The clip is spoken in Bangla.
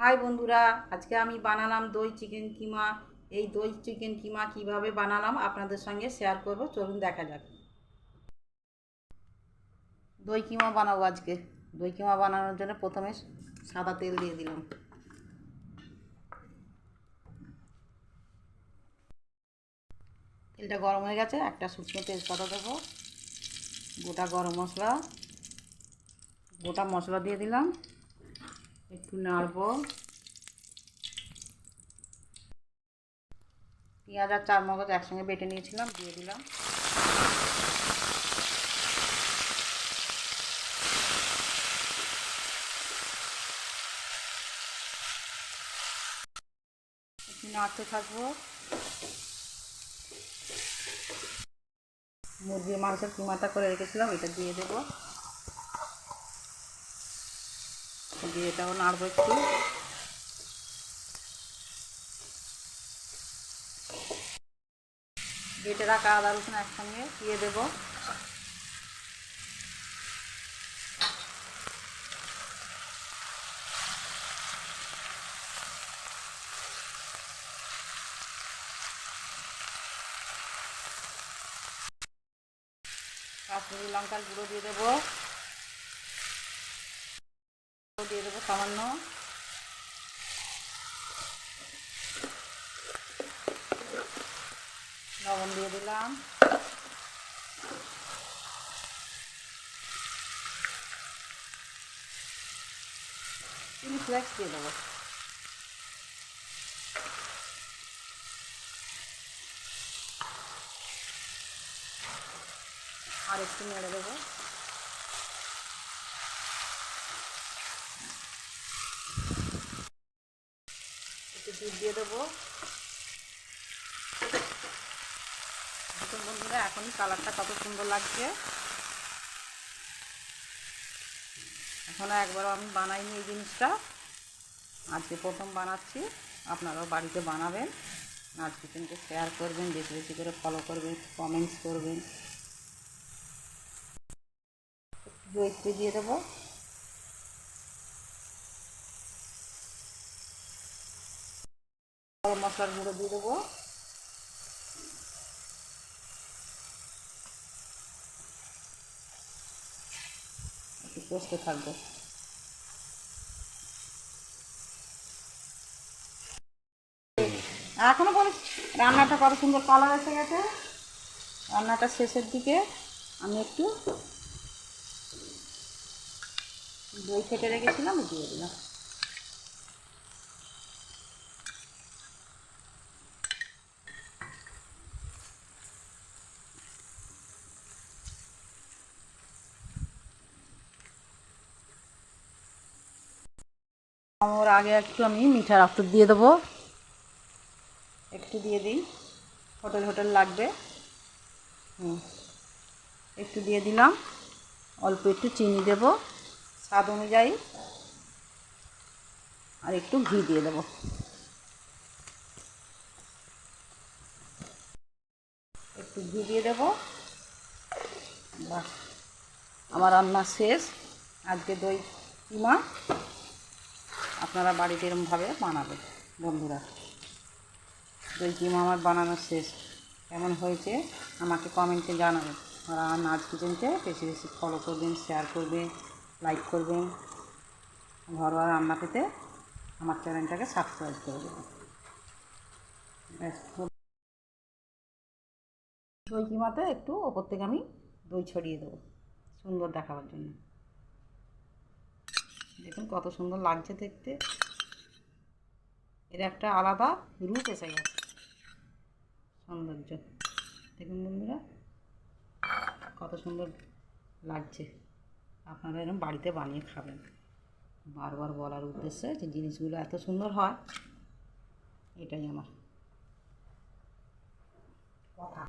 হাই বন্ধুরা, আজকে আমি বানালাম দই চিকেন কিমা। এই দই চিকেন কিমা কীভাবে বানালাম আপনাদের সঙ্গে শেয়ার করব, চলুন দেখা যাক। দই কিমা বানাবো আজকে। দই কিমা বানানোর জন্য প্রথমে সাদা তেল দিয়ে দিলাম। তেলটা গরম হয়ে গেছে, একটা শুকনো তেজপাতা দেবো, গোটা গরম মশলা, গোটা মশলা দিয়ে দিলাম। একটু নাড়বো। পেঁয়াজ আর চার মগজ একসঙ্গে বেটে নিয়েছিলাম, দিয়ে দিলাম। নাড়তে থাকব। মুরগির মাংসের কিমাটা করে রেখেছিলাম, এটা দিয়ে দেবো। দিয়ে এটাও নাড়বো একটু। বেটে রাখা আদা রসুন একসঙ্গে দিয়ে দেবো। কাশ্মীরি লঙ্কার গুঁড়ো দিয়ে দেবো। দিয়ে দেবো সামান্য লবণ দিয়ে দিলাম চিলি ফ্লেক্স দিয়ে দেবো আর একটু নেড়ে দেবো দুধ দিয়ে দেবো। দেখুন বন্ধুরা, এখনই কালারটা কত সুন্দর লাগছে। এখনও একবারও আমি বানাইনি এই জিনিসটা। আজকে প্রথম বানাচ্ছি, আপনারাও বাড়িতে বানাবেন। নাচ কিচেনকে শেয়ার করবেন, বেশি বেশি করে ফলো করবেন কমেন্টস করবেন। দই দিয়ে দেবো। গরম মশলার গুঁড়ো দিয়ে দেবো। কষতে থাকব। এখনও বলি রান্নাটা কত সুন্দর কালার এসে গেছে। রান্নাটা শেষের দিকে আমি একটু দই ফেটে রেখেছিলাম, দিয়ে দিলাম। আমার আগে একটু আমি মিঠার আফতর দিয়ে দেবো। একটু দিয়ে দিই। হোটেল হোটেল লাগবে। হুম। একটু দিয়ে দিলাম। অল্প একটু চিনি দেব। স্বাদ অনুযায়ী। আর একটু ঘি দিয়ে দেবো। একটু ঘি দিয়ে দেবো। বাস আমার রান্না শেষ। আজকে দই কিমা। আপনারা বাড়িতে এরমভাবে বানাবেন, বন্ধুরা। দই কিমা আমার বানানো শেষ। কেমন হয়েছে আমাকে কমেন্টে জানাবেন। আর নাচ কিচেনকে বেশি বেশি ফলো করবেন শেয়ার করবেন লাইক করবেন। ঘরোয়া রান্না পেতে আমার চ্যানেলটাকে সাবস্ক্রাইব করে দেবেন। দই কিমাতে একটু ওপর থেকে আমি দই ছড়িয়ে দেবো, সুন্দর দেখাবার জন্য। দেখুন কত সুন্দর লাগছে দেখতে। এর একটা আলাদা রূপ এসে গেছে। সৌন্দর্য। দেখুন বন্ধুরা, কত সুন্দর লাগছে। আপনারা এরকম বাড়িতে বানিয়ে খাবেন। বারবার বলার উদ্দেশ্যে যে জিনিসগুলো এত সুন্দর হয়, এটাই আমার কথা।